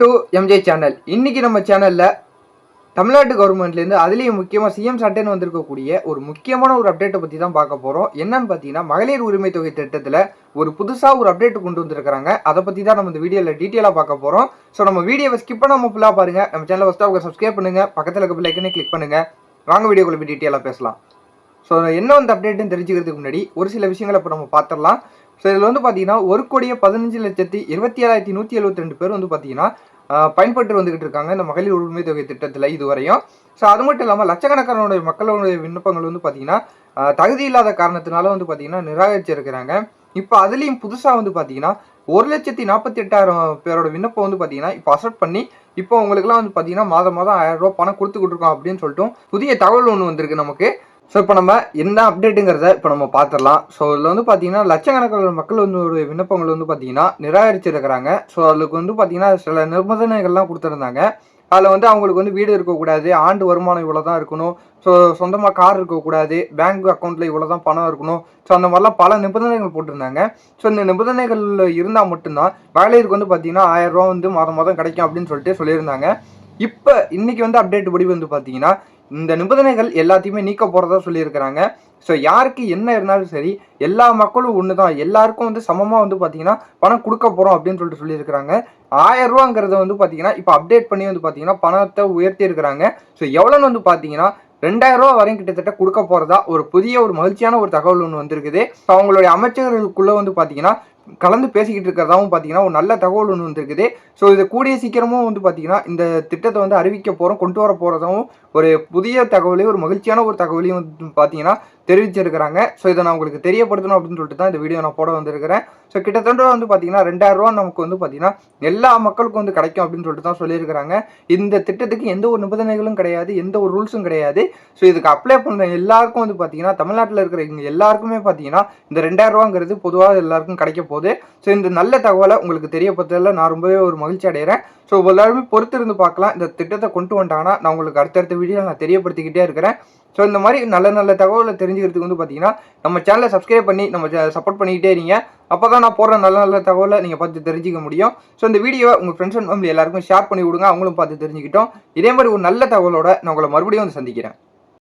To MJ channel இன்னைக்கு நம்ம சேனல்ல தமிழ்நாட்டு கவர்மெண்ட்லேருந்து அதுலேயும் முக்கியமாக சிஎம் சட்டைன்னு வந்திருக்கக்கூடிய ஒரு முக்கியமான ஒரு அப்டேட்டை பற்றி தான் பார்க்க போகிறோம் என்னன்னு பார்த்தீங்கன்னா மகளிர் உரிமை தொகை திட்டத்தில் ஒரு புதுசாக ஒரு அப்டேட் கொண்டு வந்திருக்கிறாங்க. அதை பற்றி தான் நம்ம இந்த வீடியோவில் டீட்டெயிலாக பார்க்க போகிறோம் ஸோ நம்ம வீடியோவை ஸ்கிப் பண்ணாமல் ஃபுல்லாக பாருங்கள் நம்ம சேனலை ஃபஸ்ட்டாக அவங்க சப்ஸ்கிரைப் பண்ணுங்கள் பக்கத்தில் இருக்க பிள்ளைக்குன்னு கிளிக் பண்ணுங்கள் வாங்க வீடியோக்குள்ள போய் டீட்டெயிலாக பேசலாம். ஸோ என்ன வந்து அப்டேட்டுன்னு தெரிஞ்சுக்கிறதுக்கு முன்னாடி ஒரு சில விஷயங்களை இப்போ நம்ம பார்த்துடலாம். ஸோ இதில் வந்து பார்த்தீங்கன்னா ஒரு கோடியே பதினஞ்சு லட்சத்தி இருபத்தி ஏழாயிரத்தி நூற்றி எழுபத்தி ரெண்டு பேர் வந்து பார்த்தீங்கன்னா பயன்பட்டு வந்துகிட்டு இருக்காங்க. இந்த மகளிர் உரிமை தொகை திட்டத்தில் இதுவரையும். ஸோ அது மட்டும் இல்லாமல் லட்சக்கணக்கான மக்களுடைய விண்ணப்பங்கள் வந்து பார்த்தீங்கன்னா தகுதி இல்லாத காரணத்தினால வந்து பார்த்தீங்கன்னா நிராகரிச்சிருக்கிறாங்க. இப்போ அதுலேயும் புதுசாக வந்து பார்த்தீங்கன்னா ஒரு லட்சத்தி நாற்பத்தி எட்டாயிரம் பேரோட விண்ணப்பம் வந்து பார்த்தீங்கன்னா இப்போ அசப்ட் பண்ணி இப்போ உங்களுக்குலாம் வந்து பார்த்தீங்கன்னா மாதம் மாதம் ஆயிரம் ரூபா பணம் கொடுத்துக்கிட்டு இருக்கோம் அப்படின்னு சொல்லிட்டு புதிய தகவல் ஒன்று வந்திருக்கு நமக்கு. ஸோ இப்போ நம்ம என்ன அப்டேட்டுங்கிறத இப்போ நம்ம பார்த்துடலாம். ஸோ இதில் வந்து பார்த்தீங்கன்னா லட்சக்கணக்கான மக்கள் வந்து ஒரு விண்ணப்பங்கள் வந்து பார்த்தீங்கன்னா நிராகரிச்சிருக்கிறாங்க. ஸோ அதுக்கு வந்து பார்த்தீங்கன்னா சில நிபந்தனைகள்லாம் கொடுத்துருந்தாங்க. அதில் வந்து அவங்களுக்கு வந்து வீடு இருக்கக்கூடாது ஆண்டு வருமானம் இவ்வளோ தான் இருக்கணும். ஸோ சொந்தமாக கார் இருக்கக்கூடாது பேங்க் அக்கௌண்ட்டில் இவ்வளோ தான் பணம் இருக்கணும். ஸோ அந்த மாதிரிலாம் பல நிபந்தனைகள் போட்டிருந்தாங்க. ஸோ இந்த நிபந்தனைகள் இருந்தால் மட்டும்தான் மகளிருக்கு வந்து பார்த்தீங்கன்னா ஆயிரம் ரூபா வந்து மாதம் மாதம் கிடைக்கும் அப்படின்னு சொல்லிட்டு சொல்லியிருந்தாங்க. இப்போ இன்னைக்கு வந்து அப்டேட் படி வந்து பார்த்தீங்கன்னா இந்த நிபந்தனைகள் எல்லாத்தையுமே நீக்க போகிறதா சொல்லியிருக்கிறாங்க. ஸோ யாருக்கு என்ன இருந்தாலும் சரி எல்லா மக்களும் ஒன்று தான் எல்லாருக்கும் வந்து சமமாக வந்து பார்த்தீங்கன்னா பணம் கொடுக்க போகிறோம் அப்படின்னு சொல்லிட்டு சொல்லியிருக்கிறாங்க. ஆயிரம் ரூபாங்கிறத வந்து பார்த்தீங்கன்னா இப்போ அப்டேட் பண்ணி வந்து பார்த்தீங்கன்னா பணத்தை உயர்த்தி இருக்கிறாங்க. ஸோ எவ்வளோன்னு வந்து பார்த்தீங்கன்னா ரெண்டாயிரம் ரூபா வரையும் கிட்டத்தட்ட கொடுக்க போகிறதா ஒரு புதிய ஒரு மகிழ்ச்சியான ஒரு தகவல் ஒன்று வந்திருக்குது. ஸோ அவங்களுடைய அமைச்சர்களுக்குள்ளே வந்து பார்த்தீங்கன்னா கலந்து பேசிக்கிட்டு இருக்கிறதாவும் பார்த்தீங்கன்னா ஒரு நல்ல தகவல் ஒன்று வந்துருக்குது. ஸோ இது கூடிய சீக்கிரமும் வந்து பார்த்தீங்கன்னா இந்த திட்டத்தை வந்து அறிவிக்க போகிறோம் கொண்டு வர போகிறதாவும் ஒரு புதிய தகவலையும் ஒரு மகிழ்ச்சியான ஒரு தகவலையும் வந்து பார்த்தீங்கன்னா தெரிவிச்சிருக்கிறாங்க. ஸோ இதை நான் உங்களுக்கு தெரியப்படுத்தணும் அப்படின்னு சொல்லிட்டு தான் இந்த வீடியோ நான் போட வந்திருக்கிறேன். ஸோ கிட்டத்தட்ட வந்து பார்த்தீங்கன்னா ரெண்டாயிரம் ரூபா நமக்கு வந்து பார்த்தீங்கன்னா எல்லா மக்களுக்கும் வந்து கிடைக்கும் அப்படின்னு சொல்லிட்டு தான் சொல்லியிருக்கிறாங்க. இந்த திட்டத்துக்கு எந்த ஒரு நிபந்தனைகளும் கிடையாது எந்த ஒரு ரூல்ஸும் கிடையாது. ஸோ இதுக்கு அப்ளை பண்ணுற எல்லாருக்கும் வந்து பார்த்தீங்கன்னா தமிழ்நாட்டில் இருக்கிற இங்க எல்லாருக்குமே பார்த்தீங்கன்னா இந்த ரெண்டாயிரம் ரூபாங்கிறது பொதுவாக எல்லாருக்கும் கிடைக்க போகுது. ஸோ இந்த நல்ல தகவலை உங்களுக்கு தெரியப்படுத்தல நான் ரொம்பவே ஒரு மகிழ்ச்சி அடைகிறேன் ஸோ எல்லாருமே பொறுத்து இருந்து பார்க்கலாம். இந்த திட்டத்தை கொண்டு வந்தாங்கன்னா நான் உங்களுக்கு அடுத்தடுத்த வீடியோ நான் தெரியப்படுத்திக்கிட்டே இருக்கிறேன். ஸோ இந்த மாதிரி நல்ல நல்ல தகவலை தெரிஞ்சுக்கிறதுக்கு வந்து பார்த்தீங்கன்னா நம்ம சேனலை சப்ஸ்கிரைப் பண்ணி நம்ம சப்போர்ட் பண்ணிக்கிட்டே இருங்க. அப்போ தான் நான் போடுற நல்ல நல்ல தகவலை நீங்கள் பார்த்து தெரிஞ்சுக்க முடியும். ஸோ இந்த வீடியோவை உங்கள் ஃப்ரெண்ட்ஸ் அண்ட் ஃபேமிலி எல்லாருக்கும் ஷேர் பண்ணி விடுங்க. அவங்களும் பார்த்து தெரிஞ்சுக்கிட்டோம். இதே மாதிரி ஒரு நல்ல தகவலோட நான் உங்களை மறுபடியும் வந்து சந்திக்கிறேன்.